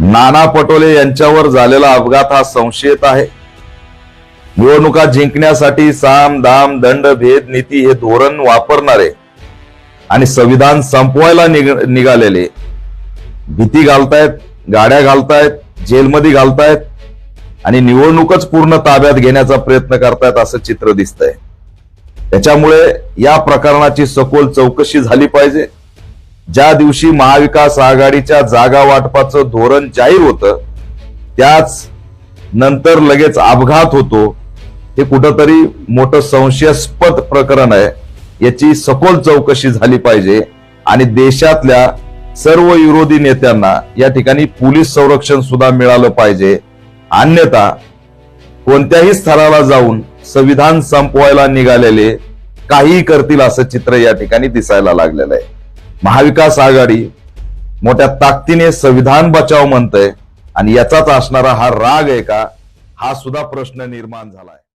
नाना पटोले यांच्यावर झालेला अपघात हा संशयित आहे. निवडणुका जिंकण्यासाठी साम दाम दंड भेद नीती हे धोरण वापरणारे आणि संविधान संपवायला निघ- निघालेले. भीती घालतायत गाड्या घालतायत जेलमध्ये घालतायत आणि निवडणूकच पूर्ण ताब्यात घेण्याचा प्रयत्न करतायत असं चित्र दिसतंय. त्याच्यामुळे या प्रकरणाची सखोल चौकशी झाली पाहिजे. ज्या दिवशी महाविकास आघाडीच्या जागा वाटपाचं धोरण जाहीर होतं त्याच नंतर लगेच अपघात होतो. हे कुठंतरी मोठं संशयास्पद प्रकरण आहे. याची सखोल चौकशी झाली पाहिजे आणि देशातल्या सर्व विरोधी नेत्यांना या ठिकाणी पोलीस संरक्षण सुद्धा मिळालं पाहिजे. अन्यथा कोणत्याही स्तराला जाऊन संविधान संपवायला निघालेले काहीही करतील असं चित्र या ठिकाणी दिसायला लागलेलं आहे. महाविकास आघाडी मोठ्या ताकदीने संविधान बचाव म्हणतंय आणि याचाच असणारा हा राग आहे का? हा सुद्धा प्रश्न निर्माण झालाय.